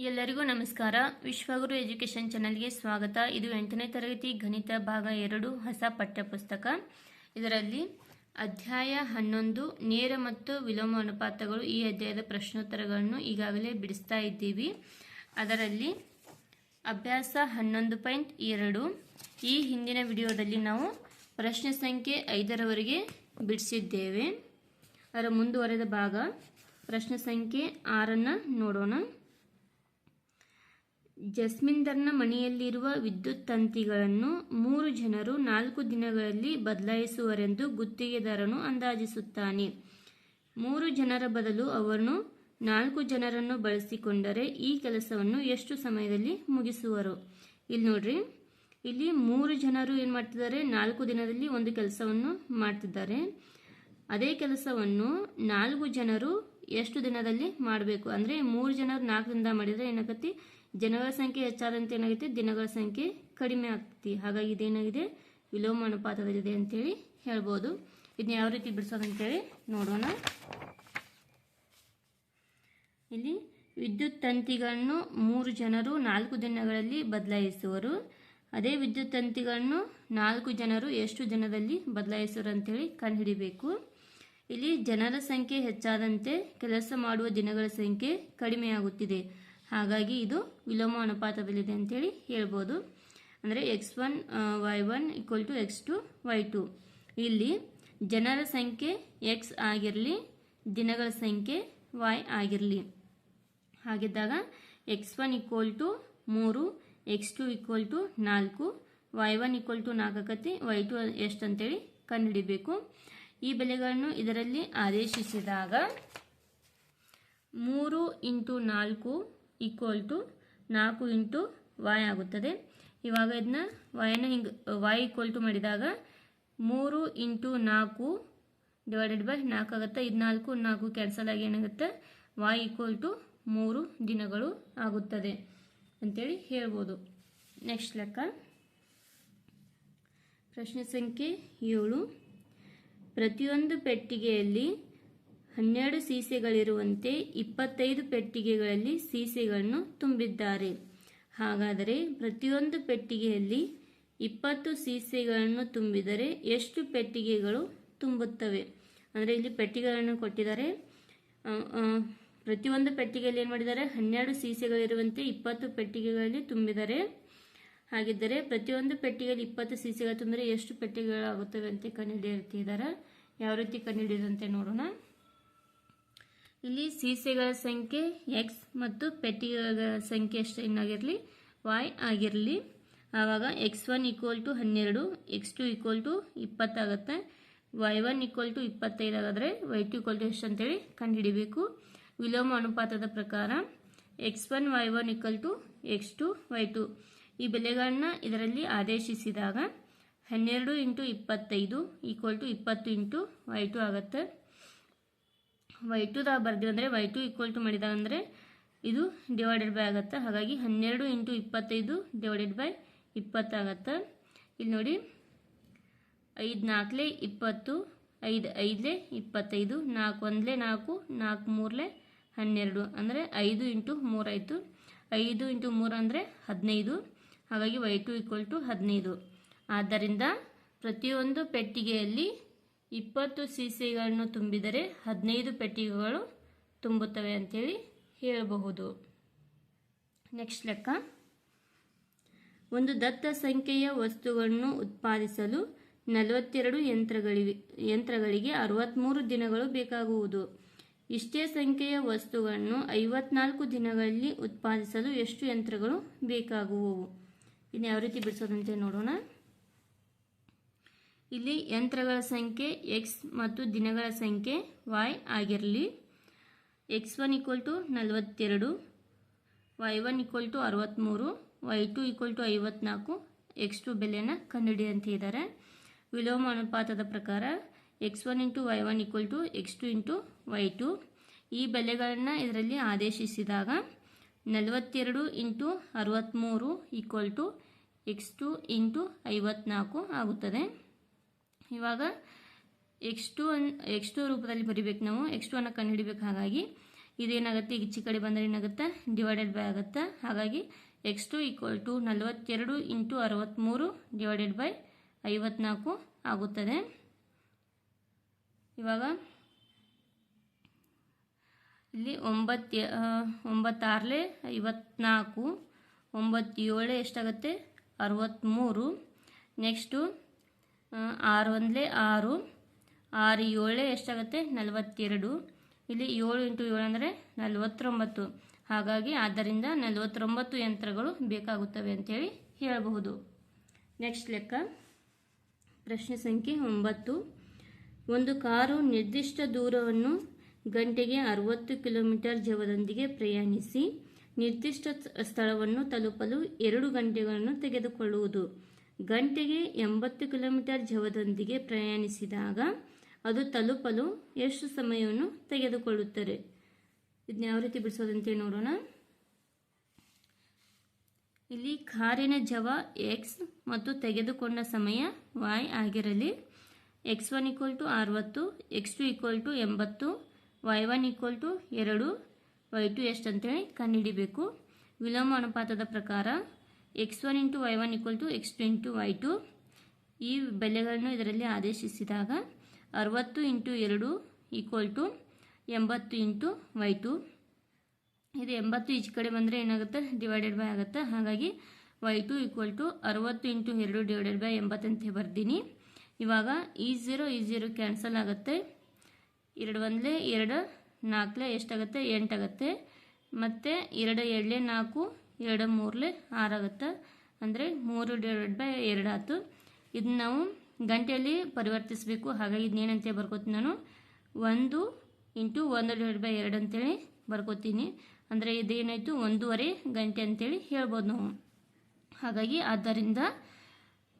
ಎಲ್ಲರಿಗೂ ನಮಸ್ಕಾರ. ವಿಶ್ವಗುರು ಎಜುಕೇಷನ್ ಚಾನಲ್ಗೆ ಸ್ವಾಗತ. ಇದು ಎಂಟನೇ ತರಗತಿ ಗಣಿತ ಭಾಗ ಎರಡು, ಹೊಸ ಪಠ್ಯಪುಸ್ತಕ. ಇದರಲ್ಲಿ ಅಧ್ಯಾಯ ಹನ್ನೊಂದು, ನೇರ ಮತ್ತು ವಿಲೋಮ ಅನುಪಾತಗಳು ಈ ಅಧ್ಯಾಯದ ಪ್ರಶ್ನೋತ್ತರಗಳನ್ನು ಈಗಾಗಲೇ ಬಿಡಿಸ್ತಾ ಇದ್ದೀವಿ. ಅದರಲ್ಲಿ ಅಭ್ಯಾಸ ಹನ್ನೊಂದು ಪಾಯಿಂಟ್ ಎರಡು. ಈ ಹಿಂದಿನ ವಿಡಿಯೋದಲ್ಲಿ ನಾವು ಪ್ರಶ್ನೆ ಸಂಖ್ಯೆ ಐದರವರೆಗೆ ಬಿಡಿಸಿದ್ದೇವೆ. ಅದರ ಮುಂದುವರೆದ ಭಾಗ ಪ್ರಶ್ನೆ ಸಂಖ್ಯೆ ಆರನ್ನು ನೋಡೋಣ. ಜಸ್ಮಿಂದರ್ನ ಮನೆಯಲ್ಲಿರುವ ವಿದ್ಯುತ್ ತಂತಿಗಳನ್ನು ಮೂರು ಜನರು ನಾಲ್ಕು ದಿನಗಳಲ್ಲಿ ಬದಲಾಯಿಸುವರೆಂದು ಗುತ್ತಿಗೆದಾರನು ಅಂದಾಜಿಸುತ್ತಾನೆ. ಮೂರು ಜನರ ಬದಲು ಅವನು ನಾಲ್ಕು ಜನರನ್ನು ಬಳಸಿಕೊಂಡರೆ ಈ ಕೆಲಸವನ್ನು ಎಷ್ಟು ಸಮಯದಲ್ಲಿ ಮುಗಿಸುವರು? ಇಲ್ಲಿ ನೋಡ್ರಿ. ಇಲ್ಲಿ ಮೂರು ಜನರು ಏನು ಮಾಡ್ತಿದ್ದಾರೆ? ನಾಲ್ಕು ದಿನದಲ್ಲಿ ಒಂದು ಕೆಲಸವನ್ನು ಮಾಡ್ತಿದ್ದಾರೆ. ಅದೇ ಕೆಲಸವನ್ನು ನಾಲ್ಕು ಜನರು ಎಷ್ಟು ದಿನದಲ್ಲಿ ಮಾಡಬೇಕು? ಅಂದರೆ ಮೂರು ಜನರು ನಾಲ್ಕು ದಿನದ ಮಾಡಿದರೆ ಏನಾಗತ್ತೆ? ಜನಗಳ ಸಂಖ್ಯೆ ಹೆಚ್ಚಾದಂತೆ ಏನಾಗುತ್ತೆ? ದಿನಗಳ ಸಂಖ್ಯೆ ಕಡಿಮೆ ಆಗ್ತೈತಿ ಹಾಗಾಗಿ ಇದೇನಾಗಿದೆ? ವಿಲೋಮ ಅನುಪಾತದಲ್ಲಿದೆ ಅಂತೇಳಿ ಹೇಳ್ಬೋದು. ಇದನ್ನ ಯಾವ ರೀತಿ ಬಿಡಿಸೋದು ಅಂತೇಳಿ ನೋಡೋಣ. ಇಲ್ಲಿ ವಿದ್ಯುತ್ ತಂತಿಗಳನ್ನು ಮೂರು ಜನರು ನಾಲ್ಕು ದಿನಗಳಲ್ಲಿ ಬದಲಾಯಿಸುವರು. ಅದೇ ವಿದ್ಯುತ್ ತಂತಿಗಳನ್ನು ನಾಲ್ಕು ಜನರು ಎಷ್ಟು ದಿನದಲ್ಲಿ ಬದಲಾಯಿಸುವರು ಅಂತೇಳಿ ಕಂಡುಹಿಡಿಬೇಕು. ಇಲ್ಲಿ ಜನರ ಸಂಖ್ಯೆ ಹೆಚ್ಚಾದಂತೆ ಕೆಲಸ ಮಾಡುವ ದಿನಗಳ ಸಂಖ್ಯೆ ಕಡಿಮೆಯಾಗುತ್ತಿದೆ. ಹಾಗಾಗಿ ಇದು ವಿಲೋಮ ಅನುಪಾತದಲ್ಲಿದೆ ಅಂತೇಳಿ ಹೇಳ್ಬೋದು. ಅಂದರೆ x one y one equal to x two y two. ಇಲ್ಲಿ ಜನರ ಸಂಖ್ಯೆ ಎಕ್ಸ್ ಆಗಿರಲಿ, ದಿನಗಳ ಸಂಖ್ಯೆ ವೈ ಆಗಿರಲಿ. ಹಾಗಿದ್ದಾಗ ಎಕ್ಸ್ ಒನ್ ಈಕ್ವಲ್ ಟು ಮೂರು, ಎಕ್ಸ್ ಟು ಈಕ್ವಲ್ ಟು ನಾಲ್ಕು, ವೈ ಒನ್ ಈಕ್ವಲ್ ಟು ನಾಲ್ಕು ಆಕತಿ ವೈ ಟು ಎಷ್ಟು ಅಂತೇಳಿ ಕಂಡುಹಿಡಿಬೇಕು. ಈ ಬೆಲೆಗಳನ್ನು ಇದರಲ್ಲಿ ಆದೇಶಿಸಿದಾಗ ಮೂರು ಇಂಟು ನಾಲ್ಕು ಈಕ್ವಲ್ ಟು ನಾಲ್ಕು ಇಂಟು ವಾಯ್ ಆಗುತ್ತದೆ. ಇವಾಗ ಇದನ್ನ ವೈನ ಹಿಂಗೆ ವಾಯ್ ಈಕ್ವಲ್ ಟು ಮಾಡಿದಾಗ ಮೂರು ಇಂಟು ನಾಲ್ಕು ಡಿವೈಡೆಡ್ ಬೈ ನಾಲ್ಕು ಆಗುತ್ತೆ. ಇದು ನಾಲ್ಕು ನಾಲ್ಕು ಕ್ಯಾನ್ಸಲ್ ಆಗಿ ಏನಾಗುತ್ತೆ? ವಾಯ್ ಈಕ್ವಲ್ ಟು ಮೂರು ದಿನಗಳು ಆಗುತ್ತದೆ ಅಂತೇಳಿ ಹೇಳ್ಬೋದು. ನೆಕ್ಸ್ಟ್ ಲೆಕ್ಕ. ಪ್ರಶ್ನೆ ಸಂಖ್ಯೆ ಏಳು. ಪ್ರತಿಯೊಂದು ಪೆಟ್ಟಿಗೆಯಲ್ಲಿ ಹನ್ನೆರಡು ಸೀಸೆಗಳಿರುವಂತೆ ಇಪ್ಪತ್ತೈದು ಪೆಟ್ಟಿಗೆಗಳಲ್ಲಿ ಸೀಸೆಗಳನ್ನು ತುಂಬಿದ್ದಾರೆ. ಹಾಗಾದರೆ ಪ್ರತಿಯೊಂದು ಪೆಟ್ಟಿಗೆಯಲ್ಲಿ ಇಪ್ಪತ್ತು ಸೀಸೆಗಳನ್ನು ತುಂಬಿದರೆ ಎಷ್ಟು ಪೆಟ್ಟಿಗೆಗಳು ತುಂಬುತ್ತವೆ? ಅಂದರೆ ಇಲ್ಲಿ ಪೆಟ್ಟಿಗೆಗಳನ್ನು ಕೊಟ್ಟಿದ್ದಾರೆ. ಪ್ರತಿಯೊಂದು ಪೆಟ್ಟಿಗೆಯಲ್ಲಿ ಏನು ಮಾಡಿದ್ದಾರೆ? ಹನ್ನೆರಡು ಸೀಸೆಗಳಿರುವಂತೆ ಇಪ್ಪತ್ತು ಪೆಟ್ಟಿಗೆಗಳಲ್ಲಿ ತುಂಬಿದರೆ ಹಾಗಿದ್ದರೆ ಪ್ರತಿಯೊಂದು ಪೆಟ್ಟಿಗೆಯಲ್ಲಿ ಇಪ್ಪತ್ತು ಸೀಸೆಗಳು ತುಂಬಿದರೆ ಎಷ್ಟು ಪೆಟ್ಟಿಗೆಗಳಾಗುತ್ತವೆ ಅಂತ ಕಂಡುಹಿಡಿಯುತ್ತಿದ್ದಾರೆ ಯಾವ ರೀತಿ ಕಂಡುಹಿಡಿದಂತೆ ನೋಡೋಣ. ಇಲ್ಲಿ ಸೀಸೆಗಳ ಸಂಖ್ಯೆ ಎಕ್ಸ್ ಮತ್ತು ಪೆಟ್ಟಿಗೆಗಳ ಸಂಖ್ಯೆ ಎಷ್ಟು ಏನಾಗಿರಲಿ ವಾಯ್ ಆಗಿರಲಿ. ಆವಾಗ ಎಕ್ಸ್ ಒನ್ ಈಕ್ವಲ್ ಟು ಹನ್ನೆರಡು ಎಕ್ಸ್ ಟು ಈಕ್ವಲ್ ಟು ಇಪ್ಪತ್ತಾಗುತ್ತೆ ವೈ ಒನ್ ಈಕ್ವಲ್ ಟು ಇಪ್ಪತ್ತೈದು ಆಗಿದ್ರೆ ವೈ ಟು ಈಕ್ವಲ್ ಟು ಎಷ್ಟು ಅಂತೇಳಿ ಕಂಡುಹಿಡಿಬೇಕು. ವಿಲೋಮ ಅನುಪಾತದ ಪ್ರಕಾರ x one y one equal to x two y two ಈ ಬೆಲೆಗಳನ್ನ ಇದರಲ್ಲಿ ಆದೇಶಿಸಿದಾಗ ಹನ್ನೆರಡು ಇಂಟು ಇಪ್ಪತ್ತೈದು ಈಕ್ವಲ್ ಟು ಇಪ್ಪತ್ತು ಇಂಟು ವೈ ಟು ಆಗುತ್ತೆ. ವೈ ಟುದಾಗ ಬರ್ತೀವಿ ಅಂದರೆ ವೈ ಟು ಈಕ್ವಲ್ ಟು ಮಾಡಿದಾಗ ಅಂದರೆ ಇದು ಡಿವೈಡೆಡ್ ಬೈ ಆಗುತ್ತೆ. ಹಾಗಾಗಿ ಹನ್ನೆರಡು ಇಂಟು ಇಪ್ಪತ್ತೈದು ಡಿವೈಡೆಡ್ ಬೈ ಇಪ್ಪತ್ತಾಗತ್ತೆ ಇಲ್ಲಿ ನೋಡಿ, ಐದು ನಾಲ್ಕಲೇ ಇಪ್ಪತ್ತು, ಐದು ಐದಲೇ ಇಪ್ಪತ್ತೈದು, ನಾಲ್ಕು ಒಂದಲೇ ನಾಲ್ಕು ನಾಲ್ಕು ಮೂರಲೇ ಹನ್ನೆರಡು. ಅಂದರೆ ಐದು ಇಂಟು ಮೂರಾಯಿತು ಐದು ಇಂಟು ಮೂರು ಅಂದರೆ ಹದಿನೈದು. ಹಾಗಾಗಿ ವೈ ಟು ಈಕ್ವಲ್ ಟು ಹದಿನೈದು. ಆದ್ದರಿಂದ ಪ್ರತಿಯೊಂದು ಪೆಟ್ಟಿಗೆಯಲ್ಲಿ ಇಪ್ಪತ್ತು ಸಿ ಸಿಗಳನ್ನು ತುಂಬಿದರೆ ಹದಿನೈದು ಪೆಟ್ಟಿಗೆಗಳು ತುಂಬುತ್ತವೆ ಅಂತೇಳಿ ಹೇಳಬಹುದು. ನೆಕ್ಸ್ಟ್ ಲೆಕ್ಕ. ಒಂದು ದತ್ತ ಸಂಖ್ಯೆಯ ವಸ್ತುಗಳನ್ನು ಉತ್ಪಾದಿಸಲು ನಲವತ್ತೆರಡು ಯಂತ್ರಗಳಿವೆ. ಯಂತ್ರಗಳಿಗೆ ಅರವತ್ತ್ಮೂರು ದಿನಗಳು ಬೇಕಾಗುವುದು. ಇಷ್ಟೇ ಸಂಖ್ಯೆಯ ವಸ್ತುಗಳನ್ನು ಐವತ್ನಾಲ್ಕು ದಿನಗಳಲ್ಲಿ ಉತ್ಪಾದಿಸಲು ಎಷ್ಟು ಯಂತ್ರಗಳು ಬೇಕಾಗುವವು? ಇನ್ನು ಯಾವ ರೀತಿ ಬಿಡಿಸೋದಂತೆ ನೋಡೋಣ. ಇಲ್ಲಿ ಯಂತ್ರಗಳ ಸಂಖ್ಯೆ ಎಕ್ಸ್ ಮತ್ತು ದಿನಗಳ ಸಂಖ್ಯೆ ವಾಯ್ ಆಗಿರಲಿ. ಎಕ್ಸ್ ಒನ್ ಈಕ್ವಲ್ ಟು ನಲವತ್ತೆರಡು ವೈ ಒನ್ ಈಕ್ವಲ್ ಟು ಅರವತ್ತ್ಮೂರು ವೈ ಟು ಈಕ್ವಲ್ ಟು ಐವತ್ನಾಲ್ಕು ಎಕ್ಸ್ ಟು ಬೆಲೆಯನ್ನು ಕಂಡುಹಿಡಿ ಅಂತ ಇದ್ದಾರೆ. ವಿಲೋಮ ಅನುಪಾತದ ಪ್ರಕಾರ x one into y one equal to x two into y two ಈ ಬೆಲೆಗಳನ್ನು ಇದರಲ್ಲಿ ಆದೇಶಿಸಿದಾಗ ನಲವತ್ತೆರಡು ಇಂಟು ಅರವತ್ತ್ಮೂರು equal to x two into ಐವತ್ನಾಲ್ಕು ಆಗುತ್ತದೆ. ಇವಾಗ ಎಕ್ಸ್ ಟು ಅನ್, ಎಕ್ಸ್ ಟು ರೂಪದಲ್ಲಿ ಬರಿಬೇಕು ನಾವು. ಎಕ್ಸ್ ಟು ಅನ್ನು ಕಂಡುಹಿಡಿಬೇಕು. ಹಾಗಾಗಿ ಇದೇನಾಗುತ್ತೆ? ಈಚೆ ಕಡೆ ಬಂದರೆ ಏನಾಗುತ್ತೆ? ಡಿವೈಡೆಡ್ ಬೈ ಆಗುತ್ತೆ. ಹಾಗಾಗಿ ಎಕ್ಸ್ ಟು ಈಕ್ವಲ್ ಟು ನಲವತ್ತೆರಡು ಇಂಟು ಅರವತ್ತ್ಮೂರು ಡಿವೈಡೆಡ್ ಬೈ ಐವತ್ನಾಲ್ಕು ಆಗುತ್ತದೆ. ಇವಾಗ ಇಲ್ಲಿ ಒಂಬತ್ತು ಒಂಬತ್ತಾರಲೆ ಐವತ್ನಾಲ್ಕು, ಒಂಬತ್ತೇಳೆ ಎಷ್ಟಾಗತ್ತೆ? ಅರವತ್ತ್ಮೂರು ನೆಕ್ಸ್ಟು ಆರು ಒಂದಲೇ ಆರು ಆರು ಏಳೆ ಎಷ್ಟಾಗುತ್ತೆ? ನಲವತ್ತೆರಡು. ಇಲ್ಲಿ ಏಳು ಇಂಟು ಏಳು ಅಂದರೆ ನಲವತ್ತೊಂಬತ್ತು. ಹಾಗಾಗಿ ಆದ್ದರಿಂದ ನಲವತ್ತೊಂಬತ್ತು ಯಂತ್ರಗಳು ಬೇಕಾಗುತ್ತವೆ ಅಂತೇಳಿ ಹೇಳಬಹುದು. ನೆಕ್ಸ್ಟ್ ಲೆಕ್ಕ. ಪ್ರಶ್ನೆ ಸಂಖ್ಯೆ ಒಂಬತ್ತು. ಒಂದು ಕಾರು ನಿರ್ದಿಷ್ಟ ದೂರವನ್ನು ಗಂಟೆಗೆ ಅರವತ್ತು ಕಿಲೋಮೀಟರ್ ಜವದೊಂದಿಗೆ ಪ್ರಯಾಣಿಸಿ ನಿರ್ದಿಷ್ಟ ಸ್ಥಳವನ್ನು ತಲುಪಲು ಎರಡು ಗಂಟೆಗಳನ್ನು ತೆಗೆದುಕೊಳ್ಳುವುದು. ಗಂಟೆಗೆ ಎಂಬತ್ತು ಕಿಲೋಮೀಟರ್ ಜವದೊಂದಿಗೆ ಪ್ರಯಾಣಿಸಿದಾಗ ಅದು ತಲುಪಲು ಎಷ್ಟು ಸಮಯವನ್ನು ತೆಗೆದುಕೊಳ್ಳುತ್ತದೆ. ಇದನ್ನ ಯಾವ ರೀತಿ ಬಿಡಿಸೋದಂತೆ ನೋಡೋಣ. ಇಲ್ಲಿ ಕಾರಿನ ಜವ ಎಕ್ಸ್ ಮತ್ತು ತೆಗೆದುಕೊಂಡ ಸಮಯ ವಾಯ್ ಆಗಿರಲಿ. ಎಕ್ಸ್ ಒನ್ ಈಕ್ವಲ್ ಟು ಅರವತ್ತು ಎಕ್ಸ್ ಟು ಈಕ್ವಲ್ ಟು ಎಂಬತ್ತು ವೈ ಒನ್ ಈಕ್ವಲ್ ಟು ಎರಡು, ವೈ ಟು ಎಷ್ಟು ಅಂತೇಳಿ ಕಂಡುಹಿಡಿಬೇಕು. ವಿಲೋಮ ಅನುಪಾತದ ಪ್ರಕಾರ x one into y one equal to x two into y two. ಈ ಬೆಲೆಗಳನ್ನು ಇದರಲ್ಲಿ ಆದೇಶಿಸಿದಾಗ ಅರವತ್ತು ಇಂಟು ಎರಡು ಈಕ್ವಲ್ ಟು ಎಂಬತ್ತು ಇಂಟು ವೈ ಟು. ಇದು ಎಂಬತ್ತು ಈಚೆ ಕಡೆ ಬಂದರೆ ಏನಾಗುತ್ತೆ? ಡಿವೈಡೆಡ್ ಬೈ ಆಗುತ್ತೆ. ಹಾಗಾಗಿ ವೈ ಟು ಈಕ್ವಲ್ ಟು ಅರವತ್ತು ಇಂಟು ಎರಡು ಡಿವೈಡೆಡ್ ಬೈ ಎಂಬತ್ತಂತೆ ಬರ್ತೀನಿ ಇವಾಗ ಈ ಝೀರೋ ಈ ಝೀರೋ ಕ್ಯಾನ್ಸಲ್ ಆಗುತ್ತೆ. ಎರಡು ಒಂದಲೇ ಎರಡು ನಾಲ್ಕಲೆ ಎಷ್ಟಾಗುತ್ತೆ? ಎಂಟಾಗುತ್ತೆ. ಮತ್ತು ಎರಡು ಎರಡಲೆ ನಾಲ್ಕು, ಎರಡು ಮೂರಲೆ ಆರಾಗುತ್ತೆ. ಅಂದರೆ ಮೂರು ಡಿವೈಡ್ ಬೈ ಎರಡು ಆಯ್ತು. ಇದನ್ನ ನಾವು ಗಂಟೆಯಲ್ಲಿ ಪರಿವರ್ತಿಸಬೇಕು. ಹಾಗಾಗಿ ಇದನ್ನೇನಂತ ಬರ್ಕೋತೀನಿ ನಾನು? ಒಂದು ಇಂಟು ಒಂದು ಡಿವೈಡ್ ಬೈ ಎರಡು ಅಂತೇಳಿ ಬರ್ಕೋತೀನಿ. ಅಂದರೆ ಇದೇನಾಯಿತು? ಒಂದೂವರೆ ಗಂಟೆ ಅಂತೇಳಿ ಹೇಳ್ಬೋದು ನಾವು. ಹಾಗಾಗಿ ಆದ್ದರಿಂದ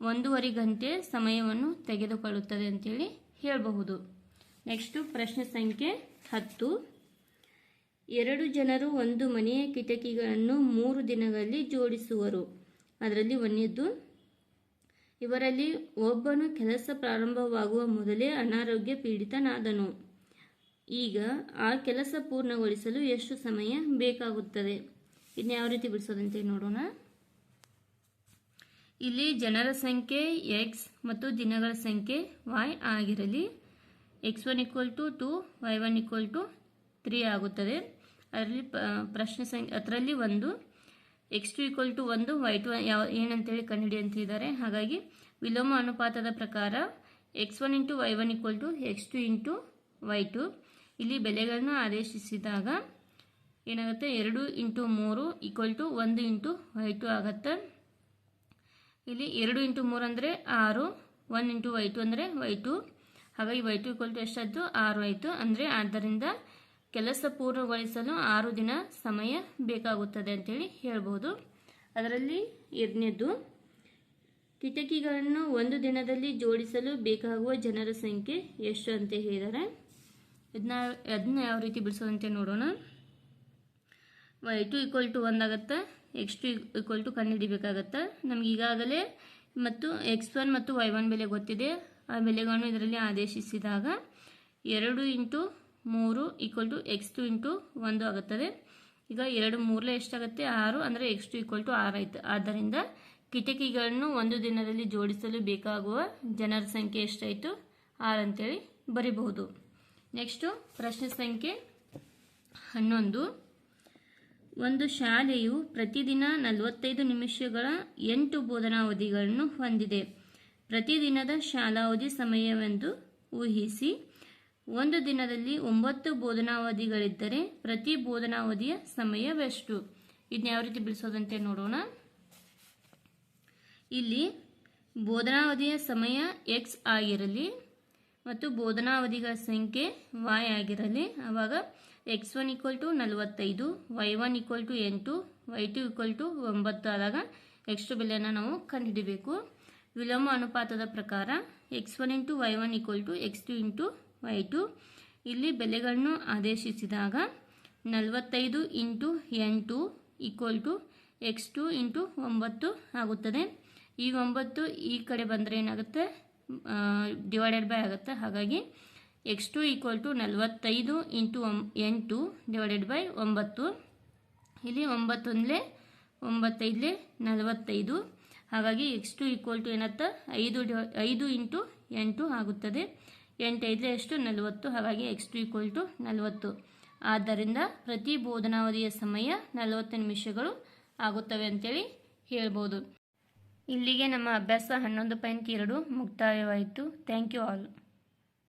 ಒಂದೂವರೆ ಗಂಟೆ ಸಮಯವನ್ನು ತೆಗೆದುಕೊಳ್ಳುತ್ತದೆ ಅಂತೇಳಿ ಹೇಳಬಹುದು. ನೆಕ್ಸ್ಟು ಪ್ರಶ್ನೆ ಸಂಖ್ಯೆ ಹತ್ತು. ಎರಡು ಜನರು ಒಂದು ಮನೆಯ ಕಿಟಕಿಗಳನ್ನು ಮೂರು ದಿನಗಳಲ್ಲಿ ಜೋಡಿಸುವರು. ಅದರಲ್ಲಿ ಒಂದಿದ್ದು, ಇವರಲ್ಲಿ ಒಬ್ಬನು ಕೆಲಸ ಪ್ರಾರಂಭವಾಗುವ ಮೊದಲೇ ಅನಾರೋಗ್ಯ ಪೀಡಿತನಾದನು. ಈಗ ಆ ಕೆಲಸ ಪೂರ್ಣಗೊಳಿಸಲು ಎಷ್ಟು ಸಮಯ ಬೇಕಾಗುತ್ತದೆ? ಇನ್ನು ಯಾವ ರೀತಿ ಬಿಡಿಸೋದಂತೆ ನೋಡೋಣ. ಇಲ್ಲಿ ಜನರ ಸಂಖ್ಯೆ ಎಕ್ಸ್ ಮತ್ತು ದಿನಗಳ ಸಂಖ್ಯೆ ವಾಯ್ ಆಗಿರಲಿ. X one equal to two y one equal to three ಆಗುತ್ತದೆ. ಅದರಲ್ಲಿ ಪ್ರಶ್ನೆ ಸಂಖ್ಯೆ, ಅದರಲ್ಲಿ ಒಂದು. ಎಕ್ಸ್ ಟು ಈಕ್ವಲ್ ಟು ಒಂದು ವೈ ಟು ಯಾವ, ಏನಂತೇಳಿ ಕಂಡುಹಿಡಿ ಅಂತಿದ್ದಾರೆ ಹಾಗಾಗಿ ವಿಲೋಮ ಅನುಪಾತದ ಪ್ರಕಾರ x one into y one equal to x two into y two ಇಲ್ಲಿ ಬೆಲೆಗಳನ್ನು ಆದೇಶಿಸಿದಾಗ ಏನಾಗುತ್ತೆ? ಎರಡು ಇಂಟು ಮೂರು ಈಕ್ವಲ್ ಟು ಒಂದು ಇಂಟು ವೈ ಟು ಆಗುತ್ತೆ. ಇಲ್ಲಿ ಎರಡು ಇಂಟು ಮೂರು ಅಂದರೆ ಆರು ಒನ್ ಇಂಟು ವೈ ಟು ಅಂದರೆ ವೈ ಟು ಹಾಗಾಗಿ ವೈ ಟು ಇಕ್ವಲ್ ಟು ಎಷ್ಟಾಯಿತು ಆರು ಆಯಿತು. ಅಂದರೆ ಆದ್ದರಿಂದ ಕೆಲಸ ಪೂರ್ಣಗೊಳಿಸಲು ಆರು ದಿನ ಸಮಯ ಬೇಕಾಗುತ್ತದೆ ಅಂತೇಳಿ ಹೇಳ್ಬೋದು. ಅದರಲ್ಲಿ ಎರಡನೇದು ಕಿಟಕಿಗಳನ್ನು ಒಂದು ದಿನದಲ್ಲಿ ಜೋಡಿಸಲು ಬೇಕಾಗುವ ಜನರ ಸಂಖ್ಯೆ ಎಷ್ಟು ಅಂತ ಹೇಳಿದ್ದಾರೆ ಇದನ್ನ ಅದನ್ನ ಯಾವ ರೀತಿ ಬಿಡಿಸೋದಂತೆ ನೋಡೋಣ. ವೈ ಟು ಈಕ್ವಲ್ ಟು ಒಂದಾಗತ್ತೆ ಎಕ್ಸ್ ಟು ಈಕ್ವಲ್ ಟು ಕಂಡುಹಿಡಿಬೇಕಾಗತ್ತೆ ನಮ್ಗೆ ಈಗಾಗಲೇ ಮತ್ತು ಎಕ್ಸ್ ಒನ್ ಮತ್ತು ವೈ ಒನ್ ಬೆಲೆ ಗೊತ್ತಿದೆ. ಬೆಲೆಗಳನ್ನು ಇದರಲ್ಲಿ ಆದೇಶಿಸಿದಾಗ ಎರಡು ಇಂಟು ಮೂರು equal to x two into ಒಂದು ಆಗುತ್ತದೆ. ಈಗ ಎರಡು ಮೂರಲೇ ಎಷ್ಟಾಗುತ್ತೆ? ಆರು ಅಂದರೆ ಎಕ್ಸ್ ಟು ಈಕ್ವಲ್ ಟು ಆರು ಆಯಿತು. ಆದ್ದರಿಂದ ಕಿಟಕಿಗಳನ್ನು ಒಂದು ದಿನದಲ್ಲಿ ಜೋಡಿಸಲು ಬೇಕಾಗುವ ಜನರ ಸಂಖ್ಯೆ ಎಷ್ಟಾಯಿತು? ಆರು ಅಂತೇಳಿ ಬರಿಬಹುದು. ನೆಕ್ಸ್ಟು ಪ್ರಶ್ನೆ ಸಂಖ್ಯೆ ಹನ್ನೊಂದು. ಒಂದು ಶಾಲೆಯು ಪ್ರತಿದಿನ ನಲವತ್ತೈದು ನಿಮಿಷಗಳ ಎಂಟು ಬೋಧನಾವಧಿಗಳನ್ನು ಹೊಂದಿದೆ. ಪ್ರತಿದಿನದ ಶಾಲಾವಧಿ ಸಮಯವೆಂದು ಊಹಿಸಿ, ಒಂದು ದಿನದಲ್ಲಿ ಒಂಬತ್ತು ಬೋಧನಾವಧಿಗಳಿದ್ದರೆ ಪ್ರತಿ ಬೋಧನಾವಧಿಯ ಸಮಯವೆಷ್ಟು? ಇದನ್ನ ಯಾವ ರೀತಿ ಬಿಡಿಸೋದಂತೆ ನೋಡೋಣ. ಇಲ್ಲಿ ಬೋಧನಾವಧಿಯ ಸಮಯ ಎಕ್ಸ್ ಆಗಿರಲಿ ಮತ್ತು ಬೋಧನಾವಧಿಗಳ ಸಂಖ್ಯೆ ವಾಯ್ ಆಗಿರಲಿ. ಆವಾಗ ಎಕ್ಸ್ ಒನ್ ಈಕ್ವಲ್ ಟು ನಲವತ್ತೈದು ವೈ ಒನ್ ಈಕ್ವಲ್ ಟು ಎಂಟು ವೈ ಟು ಈಕ್ವಲ್ ಟು ಒಂಬತ್ತು. ಆದಾಗ ಎಕ್ಸ್ಟ್ರಾ ಬೆಲೆಯನ್ನು ನಾವು ಕಂಡುಹಿಡಿಬೇಕು. ವಿಲೋಮ ಅನುಪಾತದ ಪ್ರಕಾರ x one into y one equal to x two into y two ಇಲ್ಲಿ ಬೆಲೆಗಳನ್ನು ಆದೇಶಿಸಿದಾಗ ನಲವತ್ತೈದು ಇಂಟು ಎಂಟು equal to x two into ಒಂಬತ್ತು ಆಗುತ್ತದೆ. ಈ ಒಂಬತ್ತು ಈ ಕಡೆ ಬಂದರೆ ಏನಾಗುತ್ತೆ? ಡಿವೈಡೆಡ್ ಬೈ ಆಗುತ್ತೆ. ಹಾಗಾಗಿ ಎಕ್ಸ್ ಟು ಈಕ್ವಲ್ ಟು ನಲವತ್ತೈದು ಇಂಟು ಎಂಟು ಡಿವೈಡೆಡ್ ಬೈ ಒಂಬತ್ತು. ಇಲ್ಲಿ ಒಂಬತ್ತೊಂದಲೇ ಒಂಬತ್ತೈದಲೇ ನಲವತ್ತೈದು. ಹಾಗಾಗಿ ಎಕ್ಸ್ ಟು ಈಕ್ವಲ್ ಟು ಏನತ್ತ? ಐದು ಐದು ಇಂಟು ಎಂಟು ಆಗುತ್ತದೆ. ಎಂಟು ಐದಲೇ ಎಷ್ಟು? ನಲವತ್ತು. ಹಾಗಾಗಿ ಎಕ್ಸ್ ಟು ಈಕ್ವಲ್ ಟು ನಲವತ್ತು. ಆದ್ದರಿಂದ ಪ್ರತಿ ಬೋಧನಾವಧಿಯ ಸಮಯ ನಲವತ್ತು ನಿಮಿಷಗಳು ಆಗುತ್ತವೆ ಅಂತೇಳಿ ಹೇಳ್ಬೋದು. ಇಲ್ಲಿಗೆ ನಮ್ಮ ಅಭ್ಯಾಸ ಹನ್ನೊಂದು ಪಾಯಿಂಟ್ ಎರಡು ಮುಕ್ತಾಯವಾಯಿತು. Thank you all